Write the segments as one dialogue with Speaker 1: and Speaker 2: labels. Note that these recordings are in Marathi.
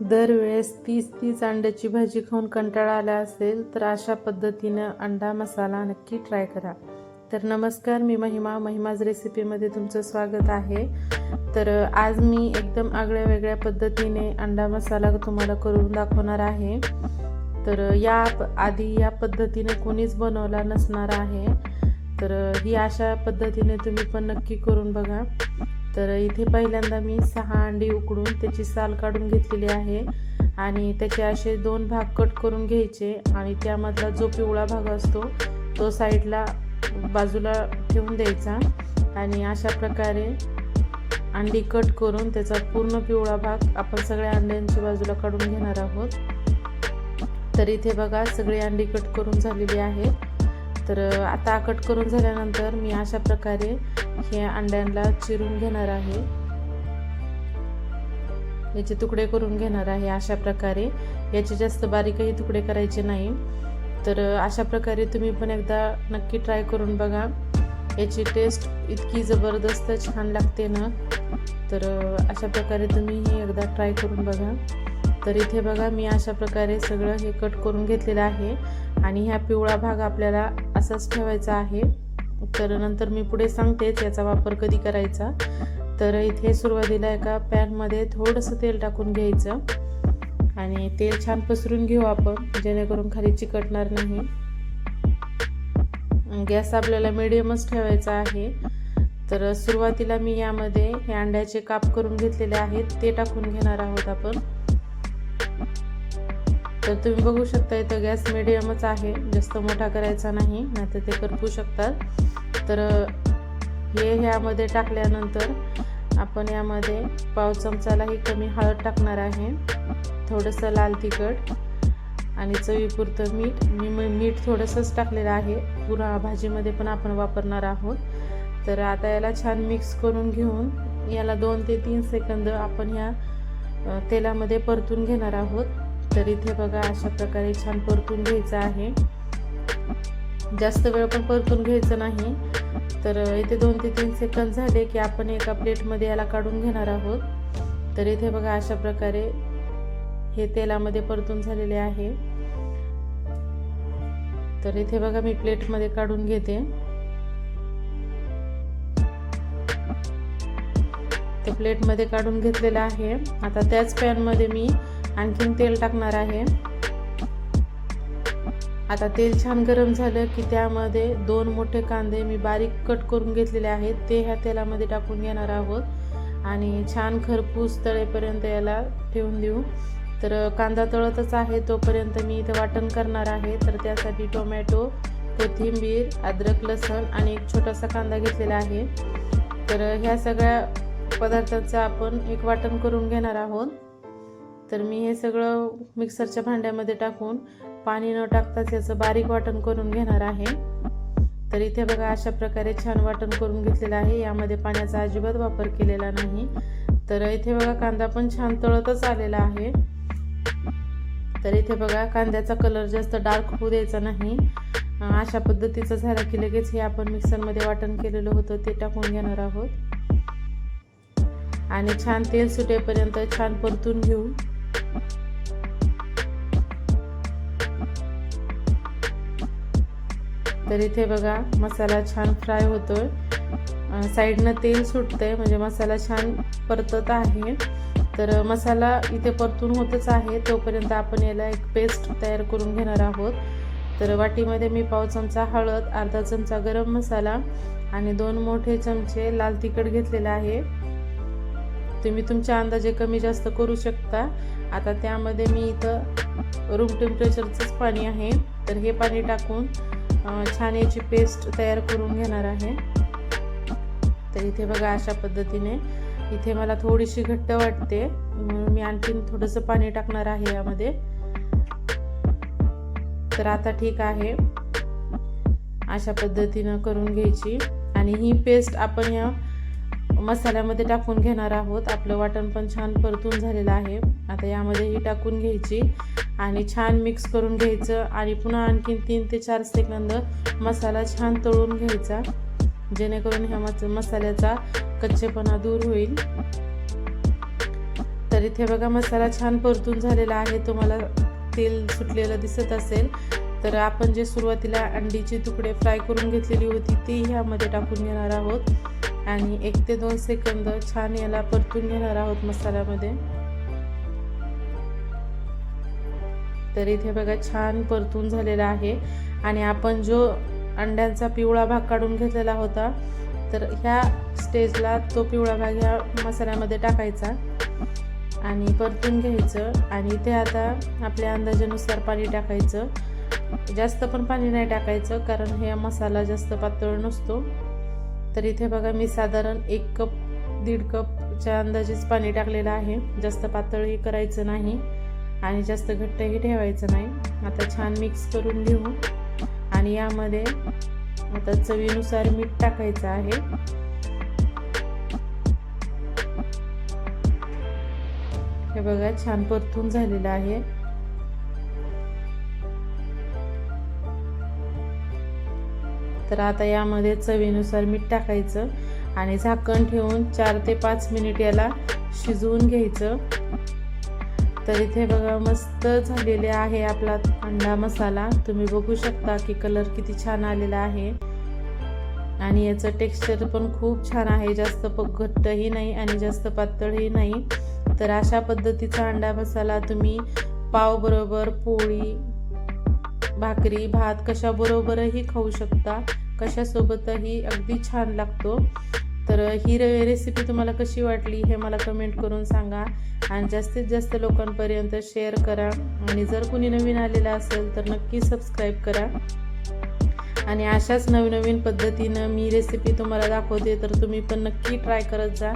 Speaker 1: दरवेळेस तीस तीस अंड्याची भाजी खाऊन कंटाळा आला असेल तर अशा पद्धतीनं अंडा मसाला नक्की ट्राय करा. तर नमस्कार मी महिमा. महिमाज रेसिपीमध्ये तुमचं स्वागत आहे. तर आज मी एकदम आगळ्या वेगळ्या पद्धतीने अंडा मसाला तुम्हाला करून दाखवणार आहे. तर या प- आधी या पद्धतीने कोणीच बनवला नसणार आहे. तर ही अशा पद्धतीने तुम्ही पण नक्की करून बघा. तर इथे पहिल्यांदा मी सहा अंडी उकडून त्याची साल काढून घेतलेली आहे आणि त्याचे असे दोन भाग कट करून घ्यायचे आणि त्यामधला जो पिवळा भाग असतो तो साईडला बाजूला ठेवून द्यायचा आणि अशा प्रकारे अंडी कट करून त्याचा पूर्ण पिवळा भाग आपण सगळ्या अंड्यांच्या बाजूला काढून घेणार आहोत. तर इथे बघा सगळी अंडी कट करून झालेली आहेत. तर आता कट करून झाल्यानंतर मी अशा प्रकारे हे अंड्यांना चिरून घेणार आहे. याचे तुकडे करून घेणार आहे अशा प्रकारे. याचे जास्त बारीकही तुकडे करायचे नाही. तर अशा प्रकारे तुम्ही पण एकदा नक्की ट्राय करून बघा. याची टेस्ट इतकी जबरदस्त छान लागते ना. तर अशा प्रकारे तुम्ही हे एकदा ट्राय करून बघा. तर इथे बघा मी अशा प्रकारे सगळं हे कट करून घेतलेलं आहे. आणि ह्या पिवळा भाग आपल्याला असाच ठेवायचा आहे. तर नंतर मी पुढे सांगतेच याचा वापर कधी करायचा. तर इथे सुरुवातीला एका पॅनमध्ये थोडंसं तेल टाकून घ्यायचं. आणि तेल छान पसरून घेऊ आपण जेणेकरून खाली चिकटणार नाही. गॅस आपल्याला मिडियमच ठेवायचा आहे. तर सुरुवातीला मी यामध्ये हे अंड्याचे काप करून घेतलेले आहेत ते टाकून घेणार आहोत आपण. तर तुम्ही बघू शकता इथं गॅस मिडियमच आहे. जास्त मोठा करायचा नाही नाहीतर ते करपू शकतात. तर हे ह्यामध्ये टाकल्यानंतर आपण यामध्ये पाव चमचालाही कमी हळद टाकणार आहे. थोडंसं लाल तिखट आणि चवीपुरतं मीठ. मी मीठ थोडंसंच टाकलेलं आहे. पुरा भाजीमध्ये पण आपण वापरणार आहोत. तर आता याला छान मिक्स करून घेऊन याला दोन ते तीन सेकंद आपण ह्या तेलामध्ये परतून घेणार आहोत. तर इथे बघा अशा प्रकारे छान परतून घ्यायचं आहे. जास्त वेळ पण परतून घ्यायचं नाही. तर इथे दोन ते तीन सेकंद झाले की आपण एका प्लेटमध्ये याला काढून घेणार आहोत. तर इथे बघा अशा प्रकारे हे तेलामध्ये परतून झालेले आहे. तर इथे बघा मी प्लेटमध्ये काढून घेते. ते प्लेटमध्ये काढून घेतलेलं आहे. आता त्याच पॅनमध्ये मी आणखीन तेल टाकणार आहे. आता तेल छान गरम झालं की त्यामध्ये दोन मोठे कांदे मी बारीक कट करून घेतलेले आहेत. ते ह्या तेलामध्ये टाकून घेणार आहोत. आणि छान खरपूस तळेपर्यंत याला ठेवून देऊ. तर कांदा तळतच आहे तोपर्यंत मी इथं वाटण करणार आहे. तर त्यासाठी टोमॅटो कोथिंबीर अद्रक लसण आणि एक छोटासा कांदा घेतलेला आहे. तर ह्या सगळ्या पदार्थांचं आपण एक वाटण करून घेणार आहोत. तर मी हे सगळं मिक्सरच्या भांड्यामध्ये टाकून पाणी न टाकताच याचं बारीक वाटण करून घेणार आहे. तर इथे बघा अशा प्रकारे छान वाटण करून घेतलेलं आहे. यामध्ये पाण्याचा अजिबात वापर केलेला नाही. तर इथे बघा कांदा पण छान तळतच आलेला आहे. तर इथे बघा कांद्याचा कलर जास्त डार्क होऊ द्यायचा नाही. अशा पद्धतीचं झालं की लगेच हे आपण मिक्सरमध्ये वाटण केलेलं होतं ते टाकून घेणार आहोत. आणि छान तेल सुटेपर्यंत छान परतून घेऊ. तर इथे बघा मसाला छान फ्राय होतोय. साईडनं तेल सुटतंय म्हणजे मसाला छान परतत आहे. तर मसाला इथे परतून होतच आहे. तोपर्यंत आपण याला एक पेस्ट तयार करून घेणार आहोत. तर वाटीमध्ये मी पाव चमचा हळद अर्धा चमचा गरम मसाला आणि दोन मोठे चमचे लाल तिखट घेतलेलं आहे. तुम्ही तुमच्या अंदाजे कमी जास्त करू शकता. आता त्यामध्ये मी इथं रूम टेम्परेचरचंच पाणी आहे. तर हे पाणी टाकून छान याची पेस्ट तयार करून घेणार आहे. तर इथे बघा अशा पद्धतीने. इथे मला थोडीशी घट्ट वाटते. मी आणखीन थोडंसं पाणी टाकणार आहे यामध्ये. तर आता ठीक आहे. अशा पद्धतीनं करून घ्यायची. आणि ही पेस्ट आपण या मसाल्यामध्ये टाकून घेणार आहोत. आपलं वाटण पण छान परतून झालेलं आहे. आता यामध्ये ही टाकून घ्यायची आणि छान मिक्स करून घ्यायचं आणि पुन्हा आणखीन तीन ते चार सेकंद मसाला छान तळून घ्यायचा. जेणेकरून ह्या मस मसाल्याचा कच्चेपणा दूर होईल. तर तर इथे बघा मसाला छान परतून झालेला आहे. तुम्हाला तेल सुटलेलं दिसत असेल. तर आपण जे सुरुवातीला अंडीचे तुकडे फ्राय करून घेतलेली होती ती ह्यामध्ये टाकून घेणार आहोत. आणि एक ते दोन सेकंद छान याला परतून घेणार आहोत मसाल्यामध्ये. तर इथे बघा छान परतून झालेला आहे. आणि आपण जो अंड्यांचा पिवळा भाग काढून घेतलेला होता तर ह्या स्टेजला तो पिवळा भाग ह्या मसाल्यामध्ये टाकायचा आणि परतून घ्यायचं. आणि ते आता आपल्या अंदाजानुसार पाणी टाकायचं. जास्त पण पाणी नाही टाकायचं कारण हे मसाला जास्त पातळ नसतो. तर इथे बघा मी साधारण एक कप दीड कपच्या अंदाजेच पाणी टाकलेलं आहे. जास्त पातळही करायचं नाही आणि जास्त घट्टही ठेवायचं नाही. आता छान मिक्स करून घेऊ. आणि यामध्ये आता चवीनुसार मीठ टाकायचं आहे. हे बघा छान परतून झालेलं आहे. तर आता यामध्ये चवीनुसार मीठ टाकायचं आणि झाकण ठेवून चार ते पाच मिनिट याला शिजवून घ्यायचं. तर इथे बघा मस्त झालेले आहे आपला अंडा मसाला. तुम्ही बघू शकता की कलर किती छान आलेला आहे. आणि याचं टेक्स्चर पण खूप छान आहे. जास्त प घट्टही नाही आणि जास्त पातळही नाही. तर अशा पद्धतीचा अंडा मसाला तुम्ही पाव बरोबर पोळी भाकरी भात कशाबरोबरही खाऊ शकता. कशासोबतही अगदी छान लागतो. तर ही रे रेसिपी तुम्हाला कशी वाटली हे मला कमेंट करून सांगा. आणि जास्तीत जास्त लोकांपर्यंत शेअर करा. आणि जर कुणी नवीन आलेलं असेल तर नक्की सबस्क्राईब करा. आणि अशाच नवनवीन पद्धतीनं मी रेसिपी तुम्हाला दाखवते तर तुम्ही पण नक्की ट्राय करत जा.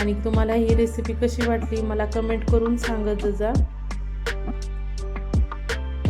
Speaker 1: आणि तुम्हाला ही रेसिपी कशी वाटली मला कमेंट करून सांगत जा.